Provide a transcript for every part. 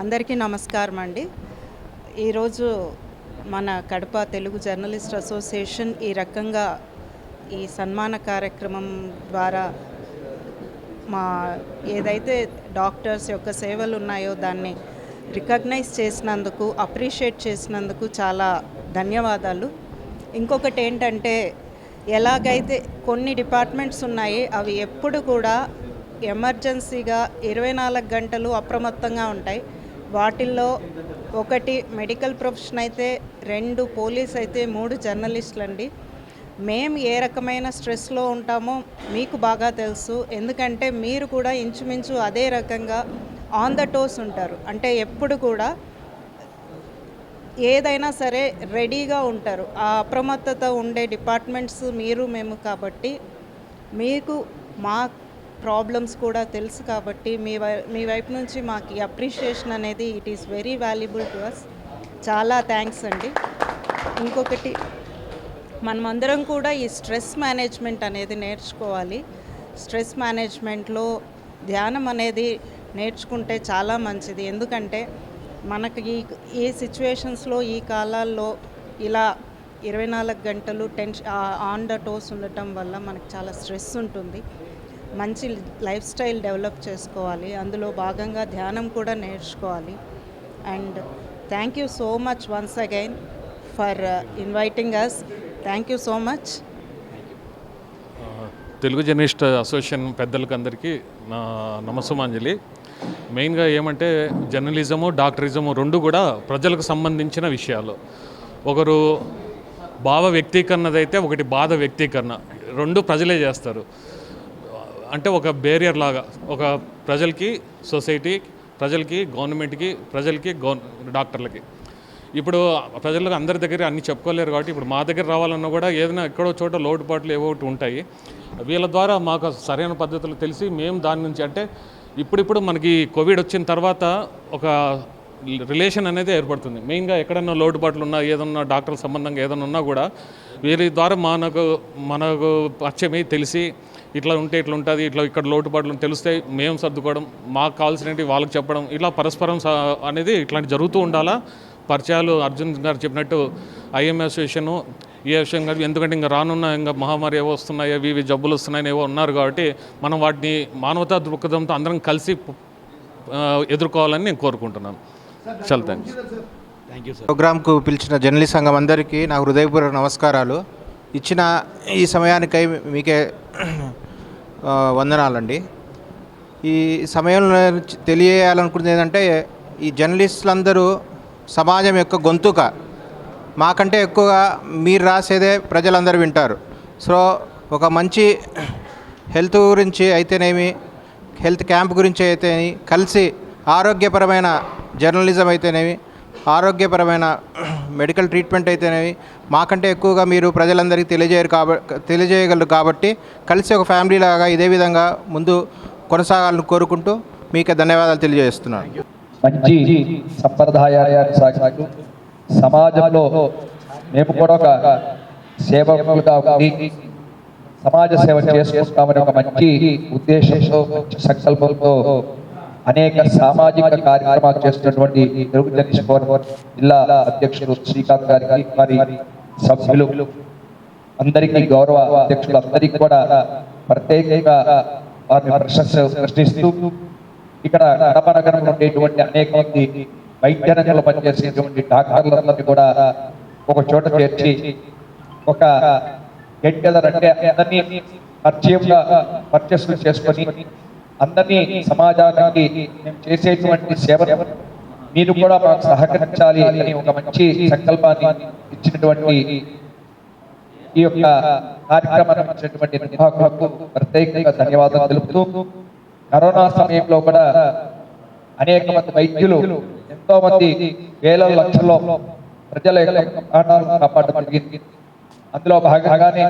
అందరికీ నమస్కారం అండి. ఈరోజు మన కడప తెలుగు జర్నలిస్ట్ అసోసియేషన్ ఈ రకంగా ఈ సన్మాన కార్యక్రమం ద్వారా మా ఏదైతే డాక్టర్స్ యొక్క సేవలు ఉన్నాయో దాన్ని రికగ్నైజ్ చేసినందుకు అప్రిషియేట్ చేసినందుకు చాలా ధన్యవాదాలు. ఇంకొకటి ఏంటంటే ఎలాగైతే కొన్ని డిపార్ట్మెంట్స్ ఉన్నాయి అవి ఎప్పుడు కూడా ఎమర్జెన్సీగా ఇరవై నాలుగు గంటలు అప్రమత్తంగా ఉంటాయి. వాటిల్లో ఒకటి మెడికల్ ప్రొఫెషన్ అయితే రెండు పోలీస్ అయితే మూడు జర్నలిస్టులు అండి మేము ఏ రకమైన స్ట్రెస్లో ఉంటామో మీకు బాగా తెలుసు. ఎందుకంటే మీరు కూడా ఇంచుమించు అదే రకంగా ఆన్ ద టోస్ ఉంటారు. అంటే ఎప్పుడు కూడా ఏదైనా సరే రెడీగా ఉంటారు. ఆ అప్రమత్తత ఉండే డిపార్ట్మెంట్స్ మీరు మేము కాబట్టి మీకు మా ప్రాబ్లమ్స్ కూడా తెలుసు కాబట్టి మీ వై మీ వైపు నుంచి మాకు ఈ అప్రిషియేషన్ అనేది it is very valuable to us చాలా థ్యాంక్స్ అండి. ఇంకొకటి మనమందరం కూడా ఈ స్ట్రెస్ మేనేజ్మెంట్ అనేది నేర్చుకోవాలి. స్ట్రెస్ మేనేజ్మెంట్లో ధ్యానం అనేది నేర్చుకుంటే చాలా మంచిది. ఎందుకంటే మనకి ఈ ఈ సిచ్యువేషన్స్లో ఈ కాలాల్లో ఇలా ఇరవై నాలుగు గంటలు టెన్షన్ ఆన్ ద టోస్ ఉండటం వల్ల మనకు చాలా స్ట్రెస్ ఉంటుంది. మంచి లైఫ్ స్టైల్ డెవలప్ చేసుకోవాలి. అందులో భాగంగా ధ్యానం కూడా నేర్చుకోవాలి. And thank you so much once again for inviting us thank you so much. Uh, Telugu journalist association పెద్దలకు అందరికీ నా నమస్సుమాంజలి. మెయిన్గా ఏమంటే జర్నలిజము డాక్టరిజము రెండు కూడా ప్రజలకు సంబంధించిన విషయాలు. ఒకరు భావ వ్యక్తీకరణదైతే ఒకటి బాధ వ్యక్తీకరణ. రెండు ప్రజలే చేస్తారు. అంటే ఒక బేరియర్ లాగా ఒక ప్రజలకి సొసైటీ ప్రజలకి గవర్నమెంట్కి ప్రజలకి గవర్ డాక్టర్లకి. ఇప్పుడు ప్రజలకు అందరి దగ్గర అన్ని చెప్పుకోలేరు కాబట్టి ఇప్పుడు మా దగ్గర రావాలన్నా కూడా ఏదైనా ఎక్కడో చోట లోటుపాట్లు ఏవో ఒకటి ఉంటాయి. వీళ్ళ ద్వారా మాకు సరైన పద్ధతులు తెలిసి మేము దాని నుంచి అంటే ఇప్పుడిప్పుడు మనకి కోవిడ్ వచ్చిన తర్వాత ఒక రిలేషన్ అనేది ఏర్పడుతుంది. మెయిన్గా ఎక్కడన్నా లోటుపాట్లు ఉన్నా ఏదన్నా డాక్టర్ సంబంధంగా ఏదైనా ఉన్నా కూడా వీరి ద్వారా మనకు మనకు పరిచయమై తెలిసి ఇట్లా ఉంటే ఇట్లా ఉంటుంది ఇట్లా ఇక్కడ లోటుపాట్లు తెలిస్తే మేము సర్దుకోవడం మాకు కావాల్సినవి వాళ్ళకి చెప్పడం ఇట్లా పరస్పరం స- అనేది ఇట్లాంటి జరుగుతూ ఉండాలా? పరిచయాలు అర్జున్ గారు చెప్పినట్టు ఐఎం అసోసియేషన్ ఏ విషయం కాదు ఎందుకంటే ఇంకా రానున్న ఇంకా మహమ్మారి ఏవో వస్తున్నాయి అవి ఇవి జబ్బులు వస్తున్నాయని ఏవో ఉన్నారు కాబట్టి మనం వాటిని మానవతా దృక్పథంతో అందరం కలిసి ఎదుర్కోవాలని నేను కోరుకుంటున్నాను. చాలా థ్యాంక్స్ ప్రోగ్రాంకు పిలిచిన జర్నలిస్ట్ సంఘం అందరికీ నా హృదయపూర్వక నమస్కారాలు. ఇచ్చిన ఈ సమయానికై మీకే వందనాలండి. ఈ సమయంలో తెలియజేయాలనుకున్నది ఏంటంటే ఈ జర్నలిస్టులందరూ సమాజం యొక్క గొంతుక మాకంటే ఎక్కువగా మీరు రాసేదే ప్రజలందరూ వింటారు. సో ఒక మంచి హెల్త్ గురించి అయితేనేమి హెల్త్ క్యాంప్ గురించి అయితేనేమి కలిసి ఆరోగ్యపరమైన జర్నలిజం అయితేనేమి ఆరోగ్యపరమైన మెడికల్ ట్రీట్మెంట్ అయితేనేవి మాకంటే ఎక్కువగా మీరు ప్రజలందరికీ తెలియజేయరు కాబట్టి తెలియజేయగలరు కాబట్టి కలిసి ఒక ఫ్యామిలీ లాగా ఇదే విధంగా ముందు కొనసాగాలని కోరుకుంటూ మీకు ధన్యవాదాలు తెలియజేస్తున్నాను. మంచి సంప్రదాయాన్ని సాగిస్తూ సమాజంలో మేము కూడా ఒక సేవకులుగా ఉండి సమాజ సేవ చేసుకుంటామని ఒక మంచి ఉద్దేశంతో సంకల్పంతో అనేక సామాజిక కార్యక్రమాలు చేస్తున్నటువంటి తెలుగు జర్నలిస్ట్ జిల్లా అధ్యక్షులు శ్రీకాంత్ గారికి మరి సభ్యులు అందరికీ గౌరవ అధ్యక్షులు అందరికీ కూడా ప్రత్యేకంగా వారిని ప్రశంస ప్రశ్నిస్తూ ఇక్కడ కడప నగరంలో ఉండేటువంటి అనేక మంది వైద్య రంగంలో పనిచేసేటువంటి డాక్టర్లందరినీ కూడా ఒక చోట చేర్చి ఒక గెట్ టుగెదర్ అంటే అందరినీ పరిచయంగా పరిచయం చేసుకొని అందరినీ సమాజానికి మేము చేసేటువంటి సేవ మీరు కూడా మాకు సహకరించాలి అని ఒక మంచి సంకల్పాన్ని ఇచ్చినటువంటి ఈ యొక్క కార్యక్రమాన్ని ఇచ్చినటువంటి నిర్వాహకులకు ప్రత్యేకంగా ధన్యవాదాలు తెలుపుతూ కరోనా సమయంలో కూడా అనేక మంది వైద్యులు ఎంతో మంది వేల లక్షల్లో ప్రజల యొక్క ప్రాణాలను కాపాడడం జరిగింది. అందులో భాగంగానే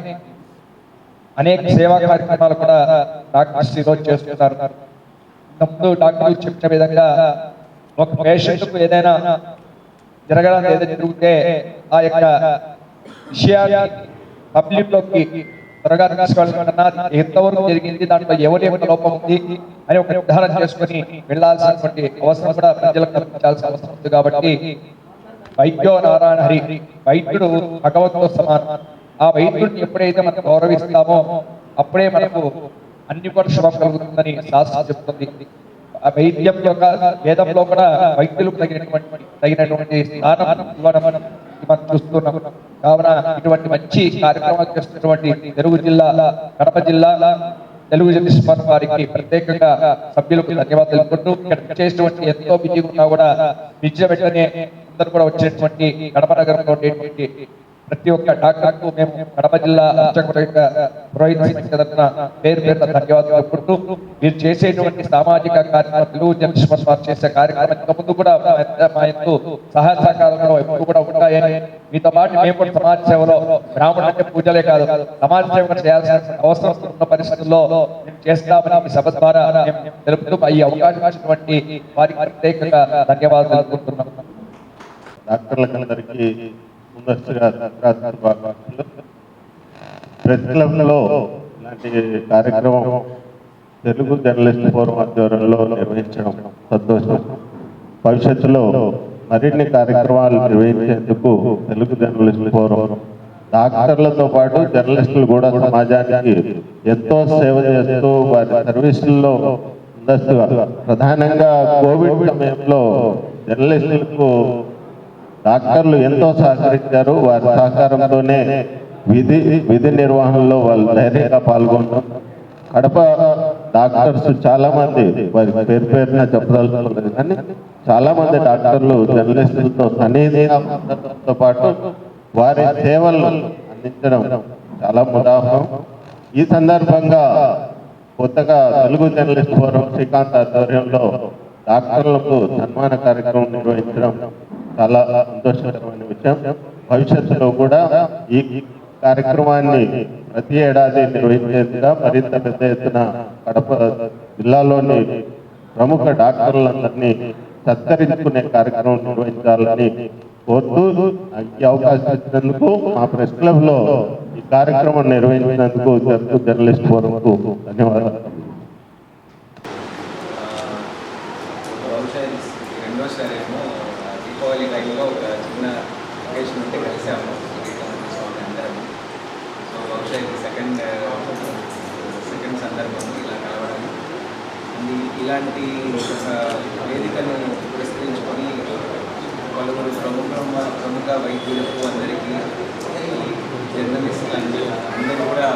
అనేక సేవా కార్యక్రమాలు కూడా డాక్టర్స్ ఈరోజు చేస్తున్నారు. ఇంతకుముందు డాక్టర్లు చెప్పిన విధంగా ఒక పేషెంట్కు ఏదైనా జరగడం ఏదైనా జరిగితే ఆ యొక్క విషయాన్ని పబ్లిక్లోకి త్వరగా తీసుకెళ్ళకుండా ఎంతవరకు జరిగింది దాంట్లో ఎవరి యొక్క లోపం ఉంది అని ఒక నిర్ధారణ చేసుకుని వెళ్ళాల్సినటువంటి అవసరం కూడా ప్రజలకు కల్పించాల్సిన అవసరం ఉంది కాబట్టి వైద్యో నారాయణ హరి వైద్యుడు భగవంతుడు సమానం. ఆ వైద్యుడిని ఎప్పుడైతే మనం గౌరవిస్తామో అప్పుడే మనకు అన్ని కూడా శుభం కలుగుతుందని శాస్త్రం చెప్తుంది. ఆ వైద్యం యొక్క వేదంలో కూడా వైద్యులకు తగినటువంటి తగినటువంటి స్థానం ఇవ్వడం మనం చూస్తున్నాం. కావున ఇటువంటి మంచి కార్యక్రమాలు చేస్తున్నటువంటి తెలుగు జిల్లా కడప జిల్లా తెలుగు జగదీశ్వర్ వారికి ప్రత్యేకంగా సభ్యులకు ధన్యవాదాలు తెలుపుకుంటూ ఇక్కడ చేసినటువంటి ఎంతో బిజీగా ఉన్నా కూడా విద్య వెంటనే అందరూ కూడా వచ్చేటువంటి కడప నగరంలో ఉండేటువంటి ప్రతి ఒక్క డాక్టర్కు మేము కడప జిల్లా అర్చకుడిగా పురోహిత సమితి పేరు పేరున ధన్యవాదాలు చెప్పుకుంటూ మీరు చేసేటువంటి సామాజిక కార్యక్రమం తెలుగు జగదీశ్వర్ వారు చేసే కార్యక్రమం ముందు కూడా మా ఎంత- సహాయ సహకారంలో ఎప్పుడు కూడా ఉంటాయని మీతో పాటు మేము కూడా సమాజ సేవలో బ్రాహ్మణుడు అంటే పూజలే కాదు సమాజ సేవ చేయాల్సిన అవసరం ఉన్న పరిస్థితుల్లో మేము చేస్తామని మీ సభ ద్వారా తెలుపుతూ ఈ అవకాశం ఇచ్చినటువంటి వారికి ప్రత్యేకంగా ధన్యవాదాలు తెలుపుకుంటున్నాం. డాక్టర్లందరికీ ముందస్తుగా సంక్రాంతి ప్రెస్ క్లబ్లో ఇలాంటి కార్యక్రమం తెలుగు జర్నలిస్ట్ ఫోరం ఆధ్వర్యంలో నిర్వహించడం సంతోషం. భవిష్యత్తులో మరిన్ని కార్యక్రమాలు నిర్వహించేందుకు తెలుగు జర్నలిస్ట్ ఫోరం డాక్టర్లతో పాటు జర్నలిస్టులు కూడా సమాజానికి ఎంతో సేవ చేస్తూ వారి సర్వీసుల్లో ముందస్తుగా ప్రధానంగా కోవిడ్ సమయంలో జర్నలిస్టులకు డాక్టర్లు ఎంతో సహకరించారు. వారి సహకారంతోనే విధి విధి నిర్వహణలో వాళ్ళు ధైర్యంగా పాల్గొన్నారు. కడప డాక్టర్స్ చాలా మంది వారి పేరు పేరున చెప్పదలుచుకోలేదు కానీ చాలా మంది డాక్టర్లు జర్నలిస్టులతో సన్నిహితంతో పాటు వారి సేవలు అందించడం చాలా ముదాహం. ఈ సందర్భంగా కొత్తగా తెలుగు జర్నలిస్ట్ ఫోరం శ్రీకాంత్ ఆధ్వర్యంలో డాక్టర్లకు సన్మాన కార్యక్రమం నిర్వహించడం చాలా సంతోషకరమైన విషయం. భవిష్యత్తులో కూడా ఈ కార్యక్రమాన్ని ప్రతి ఏడాది నిర్వహించేందుగా మరింత పెద్ద ఎత్తున కడప జిల్లాలోని ప్రముఖ డాక్టర్లందరినీ సత్కరించుకునే కార్యక్రమం నిర్వహించాలని కోరుతూ ఈ అవకాశం ఇచ్చినందుకు మా ప్రెస్ క్లబ్లో ఈ కార్యక్రమం నిర్వహించినందుకు జర్నలిస్ట్ ఫోరంకు ధన్యవాదాలు బహుశా ఇది రెండోసారి ఏమో దీపావళి టైంలో ఒక చిన్న అకేషన్ ఉంటే కలిసాము. స్వామి అందరం. సో బహుశా ఇది సెకండ్ సెకండ్ సందర్భం ఇలా కలవడం అండ్ ఇలాంటి ఒక వేదికను పురస్కరించుకొని పలువురు ప్రముఖ ప్రముఖ వైద్యులకు అందరికీ జర్నలిస్టులు అందరూ కూడా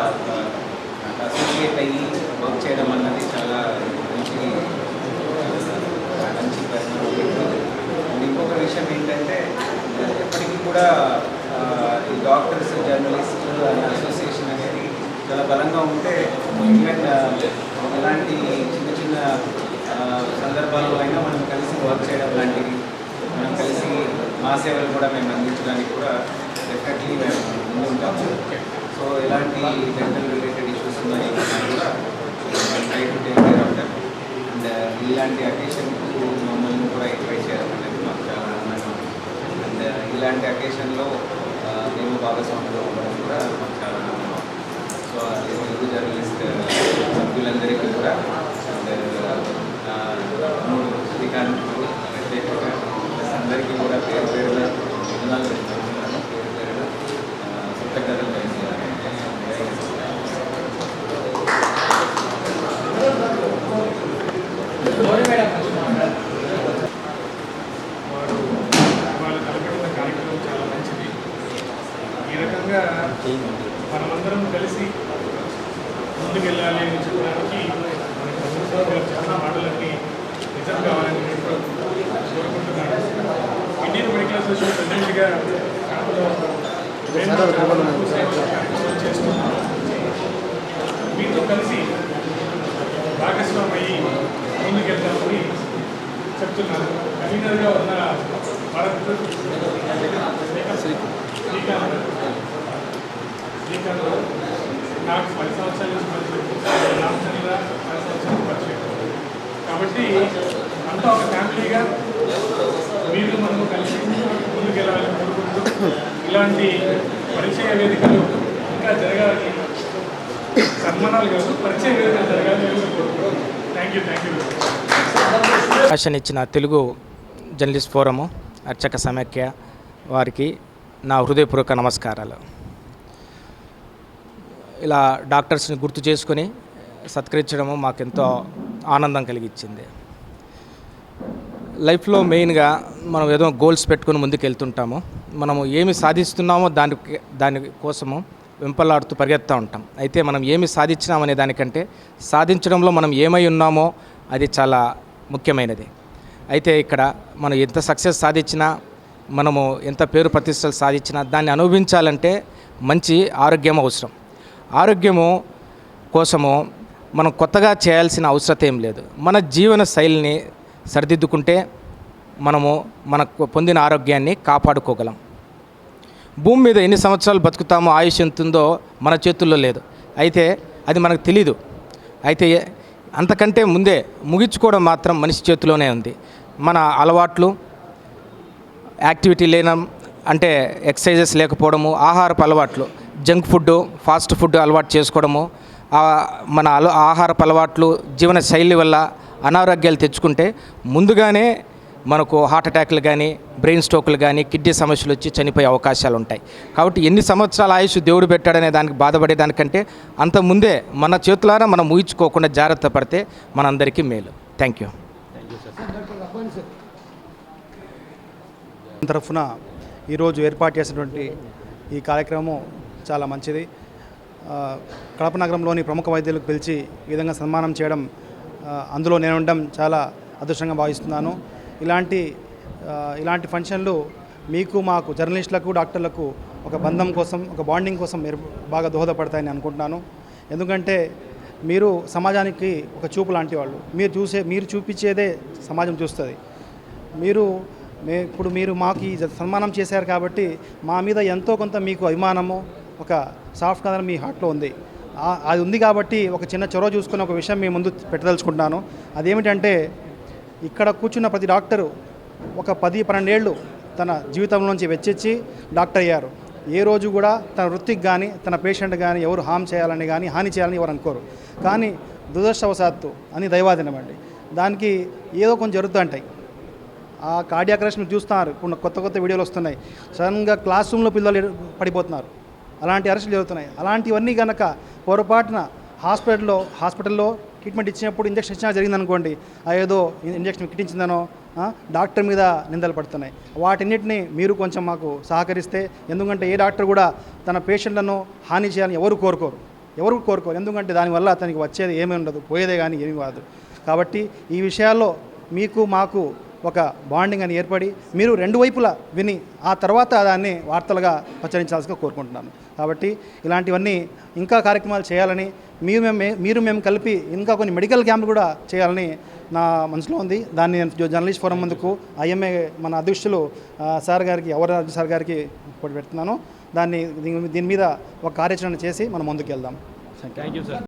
అసోసియేట్ అయ్యి వర్క్ చేయడం అన్నది చాలా మంచి మంచి పరిణామం అండ్ ఇంకొక విషయం ఏంటంటే ఎప్పటికీ కూడా ఆ, ఈ డాక్టర్స్ జర్నలిస్ట్ అనే అసోసియేషన్ అనేది చాలా బలంగా ఉంటే ఈవెన్ ఎలాంటి చిన్న చిన్న ఆ, సందర్భాల్లో అయినా మనం కలిసి వర్క్ చేయడం లాంటివి మనం కలిసి మా సేవలు కూడా మేము అందించడానికి కూడా డెఫినెట్లీ మేము ముందుంటాము సో ఎలాంటి డెంటల్ రిలేటెడ్ ఇష్యూస్ ఉన్నాయి కూడా try to take care of that and ఇలాంటి అకేషన్కు మమ్మల్ని కూడా ఇన్వైట్ చేయాలనేది మాకు చాలా ఆనందంగా ఉంది. అండ్ uh, ఇలాంటి అకేషన్లో uh, మేము భాగస్వాములు అవ్వడం కూడా మాకు చాలా ఆనందంగా ఉంది. సో అది తెలుగు జర్నలిస్ట్ సభ్యులందరికీ కూడా అండ్ uh, మూడు శ్రీకాంత్ అందరికీ కూడా పేరు పేరు వందనాలు తెలుపుతున్నాను. పేరు పేరున ఆ, కృతజ్ఞతలు తెలుపుతున్నాను. వారు వాళ్ళు తలపెట్టిన కార్యక్రమం చాలా మంచిది ఈ రకంగా మనమందరం కలిసి ముందుకెళ్ళాలి అని చెప్పడానికి మన ప్రభుత్వం చాలా మాటలన్నీ నిజం కావాలని నేను కోరుకుంటున్నాను ఇండియన్ మెడికల్ అసోసియేషన్ ప్రెసిడెంట్గా కడపలో మేము చాలా వరకు సేవా కార్యక్రమాలు మీతో కలిసి భాగస్వామి అయ్యి ముందుకెళ్తామని చెప్తున్నాను కన్వీనర్గా ఉన్న భరత్ శ్రీకాంత్ శ్రీకాంత్ నాకు పది సంవత్సరాల నుంచి పరిచయం రామచంద్ర పది సంవత్సరాల పరిచయం కాబట్టి అంతా ఒక ఫ్యామిలీగా మీరు మనము కలిసి ముందుకెళ్ళాలని కోరుకుంటూ ఇలాంటి పరిచయ వేదికలు ఇంకా జరగాలని సన్మానాలు కాదు పరిచయం వేదిక జరగాలి థ్యాంక్ యూ థ్యాంక్ యూ అవకాశం ఇచ్చిన తెలుగు జర్నలిస్ట్ ఫోరము అర్చక సమైక్య వారికి నా హృదయపూర్వక నమస్కారాలు. ఇలా డాక్టర్స్ని గుర్తు చేసుకొని సత్కరించడము మాకెంతో ఆనందం కలిగించింది లైఫ్లో మెయిన్గా మనం ఏదో గోల్స్ పెట్టుకుని ముందుకు వెళ్తుంటాము మనము ఏమి సాధిస్తున్నామో దానికి దాని కోసము వెంపలాడుతూ పరిగెత్తా ఉంటాం. అయితే మనం ఏమి సాధించినామనే దానికంటే సాధించడంలో మనం ఏమై ఉన్నామో అది చాలా ముఖ్యమైనది. అయితే ఇక్కడ మనం ఎంత సక్సెస్ సాధించినా మనము ఎంత పేరు ప్రతిష్టలు సాధించినా దాన్ని అనుభవించాలంటే మంచి ఆరోగ్యం అవసరం. ఆరోగ్యము కోసము మనం కొత్తగా చేయాల్సిన అవసరం ఏం లేదు. మన జీవన శైలిని సరిదిద్దుకుంటే మనము మనకు పొందిన ఆరోగ్యాన్ని కాపాడుకోగలం. భూమి మీద ఎన్ని సంవత్సరాలు బతుకుతామో ఆయుష్ ఎంత ఉందో మన చేతుల్లో లేదు. అయితే అది మనకు తెలీదు. అయితే అంతకంటే ముందే ముగించుకోవడం మాత్రం మనిషి చేతిలోనే ఉంది. మన అలవాట్లు యాక్టివిటీ లేన అంటే ఎక్సర్సైజెస్ లేకపోవడము ఆహారపు అలవాట్లు జంక్ ఫుడ్ ఫాస్ట్ ఫుడ్ అలవాటు చేసుకోవడము మన అల ఆహారపు అలవాట్లు జీవన శైలి వల్ల అనారోగ్యాలు తెచ్చుకుంటే ముందుగానే మనకు హార్ట్ అటాక్లు కానీ బ్రెయిన్ స్ట్రోక్లు కానీ కిడ్నీ సమస్యలు వచ్చి చనిపోయే అవకాశాలు ఉంటాయి. కాబట్టి ఎన్ని సంవత్సరాల ఆయుష్ దేవుడు పెట్టాడనే దానికి బాధపడేదానికంటే అంత ముందే మన చేతులారా మనం ఊహించుకోకుండా జాగ్రత్త పడితే మనందరికీ మేలు. థ్యాంక్ యూ తరఫున ఈరోజు ఏర్పాటు చేసినటువంటి ఈ కార్యక్రమం చాలా మంచిది. కడప నగరంలోని ప్రముఖ వైద్యులకు పిలిచి ఈ విధంగా సన్మానం చేయడం అందులో నేను ఉండడం చాలా అదృష్టంగా భావిస్తున్నాను. ఇలాంటి ఇలాంటి ఫంక్షన్లు మీకు మాకు జర్నలిస్టులకు డాక్టర్లకు ఒక బంధం కోసం ఒక బాండింగ్ కోసం మీరు బాగా దోహదపడతాయని అనుకుంటున్నాను. ఎందుకంటే మీరు సమాజానికి ఒక చూపు లాంటి వాళ్ళు. మీరు చూసే మీరు చూపించేదే సమాజం చూస్తుంది. మీరు మే ఇప్పుడు మీరు మాకు ఈ సన్మానం చేశారు కాబట్టి మా మీద ఎంతో కొంత మీకు అభిమానము ఒక సాఫ్ట్ కథ మీ హార్ట్లో ఉంది. అది ఉంది కాబట్టి ఒక చిన్న చొరవ చూసుకుని ఒక విషయం మీ ముందు పెట్టదలుచుకుంటున్నాను. అదేమిటంటే ఇక్కడ కూర్చున్న ప్రతి డాక్టరు ఒక పది పన్నెండేళ్ళు తన జీవితంలోంచి వెచ్చించి డాక్టర్ అయ్యారు. ఏ రోజు కూడా తన వృత్తికి కానీ తన పేషెంట్ కానీ ఎవరు హామ్ చేయాలని కానీ హాని చేయాలని ఎవరు అనుకోరు. కానీ దురదృష్టవశాత్తు అని దైవాదినమండి దానికి ఏదో కొంచెం జరుగుతుంటాయి. ఆ కార్డియాక్ అరెస్ట్ చూస్తున్నారు. ఇప్పుడు కొత్త కొత్త వీడియోలు వస్తున్నాయి. సడన్గా క్లాస్ రూమ్లో పిల్లలు పడిపోతున్నారు. అలాంటి అరెస్టులు జరుగుతున్నాయి. అలాంటివన్నీ కనుక పొరపాటున హాస్పిటల్లో హాస్పిటల్లో ట్రీట్మెంట్ ఇచ్చినప్పుడు ఇంజక్షన్ ఇచ్చినా జరిగిందనుకోండి ఆ ఏదో ఇంజక్షన్ కిట్టించిందనో డాక్టర్ మీద నిందలు పడుతున్నాయి. వాటిన్నిటిని మీరు కొంచెం మాకు సహకరిస్తే ఎందుకంటే ఏ డాక్టర్ కూడా తన పేషెంట్లను హాని చేయాలని ఎవరు కోరుకోరు. ఎవరు కోరుకోరు. ఎందుకంటే దానివల్ల అతనికి వచ్చేది ఏమీ ఉండదు పోయేదే కానీ ఏమీ కాదు. కాబట్టి ఈ విషయాల్లో మీకు మాకు ఒక బాండింగ్ అని ఏర్పడి మీరు రెండు వైపులా విని ఆ తర్వాత దాన్ని వార్తలుగా ప్రచురించాల్సిగా కోరుకుంటున్నాను. కాబట్టి ఇలాంటివన్నీ ఇంకా కార్యక్రమాలు చేయాలని మీరు మేము మీరు మేము కలిపి ఇంకా కొన్ని మెడికల్ క్యాంపులు కూడా చేయాలని నా మనసులో ఉంది. దాన్ని నేను జర్నలిస్ట్ ఫోరం ముందుకు ఐఎంఏ మన అధ్యక్షులు సార్ గారికి ఎవరు సార్ గారికి పెడుతున్నాను. దాన్ని దీని దీని మీద ఒక కార్యాచరణ చేసి మనం ముందుకు వెళ్దాం థ్యాంక్ యూ సార్